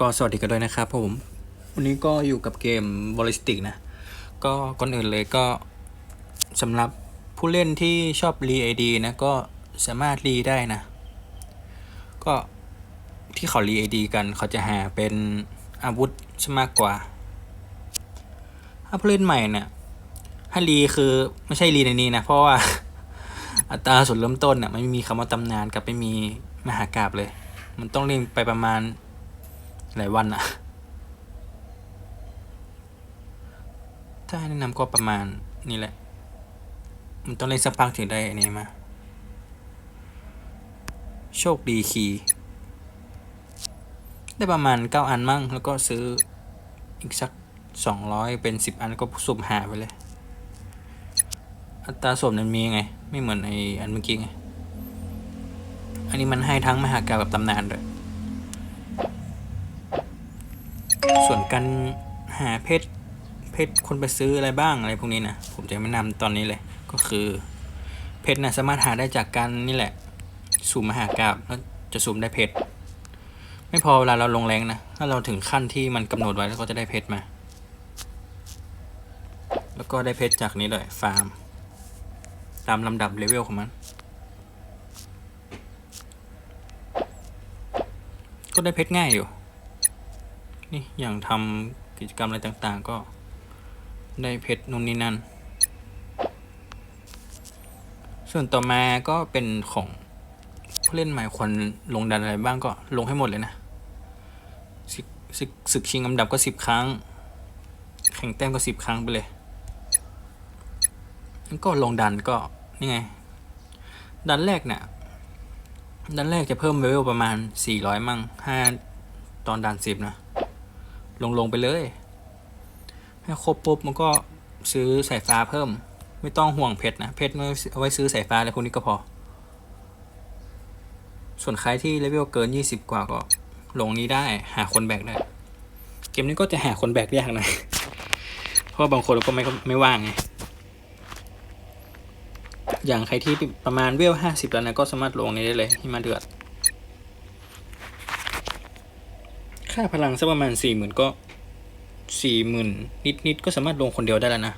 ก็สวัสดีกันด้วยนะครับผม วันนี้ก็อยู่กับเกม Ballistic นะ ก็ก่อนอื่นเลยก็สำหรับผู้เล่นที่ชอบรีไอดีนะก็สามารถรีได้นะ ก็ที่เขารีไอดีกันเขาจะหาเป็นอาวุธซะมากกว่า ถ้าผู้เล่นใหม่เนี่ยถ้ารีคือไม่ใช่รีในนี้นะ เพราะว่าอัตราส่วนเริ่มต้นน่ะไม่มีคำว่าตำนานกับไม่มีมหากราบเลย มันต้องเล่นไปประมาณ หลายวันอะถ้าให้แนะนำก็ประมาณนี่แหละ มันต้องเล่นสักพักถึงได้อันนี้มา โชคดีคีได้ประมาณเก้าอันมั่ง แล้วก็ซื้ออีกสักสองร้อยเป็นสิบอันก็สุ่มหาไปเลย อัตราส่วนมันมีไง ไม่เหมือนไออันเมื่อกี้ไง อันนี้มันให้ทั้งมหากาพย์กับตำนานด้วย ส่วนการหาเพชรเพชรคนไปซื้ออะไรบ้างอะไรพวกนี้นะผมจะแนะนำตอนนี้เลยก็คือเพชรนะสามารถหาได้จากการนี่แหละสุ่มมหากราบแล้วจะสุ่มได้เพชรไม่พอเวลาเราลงแรงนะถ้าเราถึงขั้นที่มันกำหนดไว้แล้วก็จะได้เพชรมา แล้วก็ได้เพชรจากนี้เลยฟาร์ม ตามลำดับเลเวลของมัน ก็ได้เพชรง่ายอยู่ นี่อย่างทำกิจกรรมอะไรต่างๆ ก็ได้เพชรนู่นนี่นั่น ส่วนต่อมาก็เป็นของผู้เล่นใหม่ควรลงดันอะไรบ้างก็ลงให้หมดเลยนะศึกชิงอันดับก็สิบครั้ง แข่งแต้มก็สิบครั้งไปเลยแล้วก็ลงดันก็นี่ไง ดันแรกเนี่ยดันแรกจะเพิ่มเลเวลประมาณ 400 มั่งห้าตอนดันสิบนะ ลงลงไปเลย ให้ครบปุ๊บมันก็ซื้อสายฟ้าเพิ่ม ไม่ต้องห่วงเพชรนะเพชรเอาไว้ซื้อสายฟ้าอะไรพวกนี้ก็พอ ส่วนใครที่เลเวลเกิน 20 กว่าก็ลงนี้ได้หาคนแบกได้ เกมนี้ก็จะหาคนแบกยากหน่อยเพราะบางคนก็ไม่ไม่ว่างไงอย่างใครที่ประมาณเวลห้าสิบแล้วนะก็สามารถลงนี้ได้เลยที่มาเดือด ค่าพลังสักประมาณสี่หมื่นก็สี่หมื่นนิดนิดๆก็สามารถลงคนเดียวได้แล้วนะ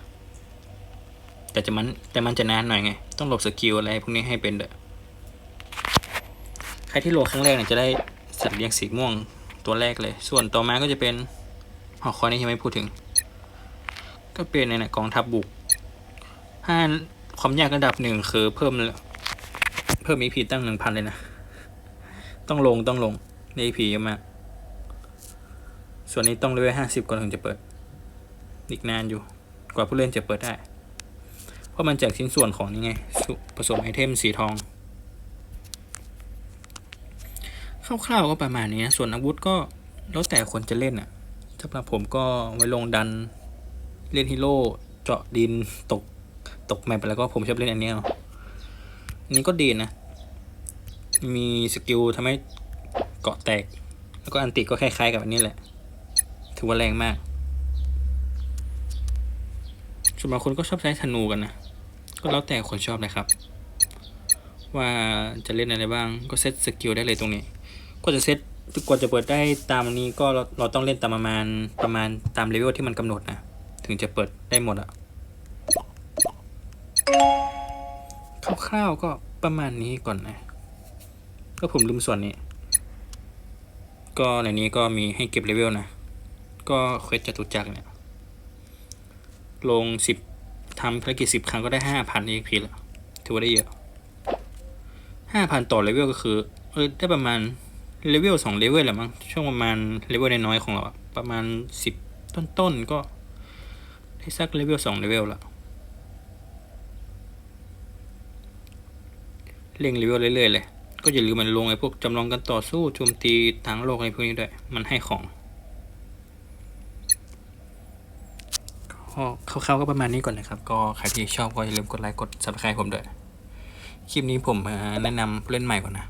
แต่จะมันแต่มันจะนานหน่อยไง ต้องหลบสกิลอะไรพวกนี้ให้เป็นเด้อใครที่ลงครั้งแรกเนี่ยจะได้สัตว์เลี้ยงสีม่วงตัวแรกเลย ส่วนต่อมาก็จะเป็นหอคอยนี่ยังไม่พูดถึง ก็เป็นในนะกองทัพบบุกถ้าความยากระดับหนึ่งคือเพิ่มเพิ่ม EP ตั้งหนึ่งพันเลยนะ ต้องลงต้องลงใน EP เยอะมาก ส่วนนี้ต้องเลเวลห้าสิบก่อนถึงจะเปิด อีกนานอยู่ กว่าผู้เล่นจะเปิดได้ เพราะมันแจกชิ้นส่วนของนี่ไง ผสมไอเทมสีทอง คร่าวๆก็ประมาณนี้นะส่วนอาวุธก็แล้วแต่คนจะเล่นอะสำหรับผมก็ไว้ลงดัน เล่นฮีโร่ เจาะดิน ตก ตกแมปไปแล้วก็ผมชอบเล่นอันนี้เอาอันนี้ก็ดีนะ มีสกิลทำให้เกาะแตก แล้วก็อันติก็คล้ายๆกับอันนี้แหละ ถือว่าแรงมากส่วนบางคนก็ชอบใช้ธนูกันนะ ก็แล้วแต่คนชอบเลยครับ ว่าจะเล่นอะไรบ้าง ก็เซตสกิลได้เลยตรงนี้ ก็จะเซตกว่าจะเปิดได้ตามนี้ก็เราเราต้องเล่นตามประมาณประมาณตามเลเวลที่มันกำหนดนะ ถึงจะเปิดได้หมดอะคร่าวๆก็ประมาณนี้ก่อนนะ ก็ผมลืมส่วนนี้ ก็ในนี้ก็มีให้เก็บเลเวลนะ ก็เควสจตุจักรเนี่ย ลงสิบทำภารกิจสิบครั้งก็ได้ห้าพันเอ็กพีล้วถือว่าได้เยอะห้าพันต่อเลเวลก็คือ เออได้ประมาณเลเวลสองเลเวลแหละมั้งช่วงประมาณเลเวลน้อยๆของเราประมาณสิบต้นๆก็ได้สักเลเวลสองเลเวลละเร่งเลเวลเรื่อยๆเลย ก็อย่าลืมมันลงไอ้พวกจำลองกันต่อสู้โจมตีทางโลกอะไรพวกนี้ด้วย มันให้ของ ก็คร่าวๆก็ประมาณนี้ก่อนนะครับ ก็ใครที่ชอบก็อย่าลืมกดไลค์กด subscribe ผมด้วย คลิปนี้ผมแนะนำผู้เล่นใหม่ก่อนนะ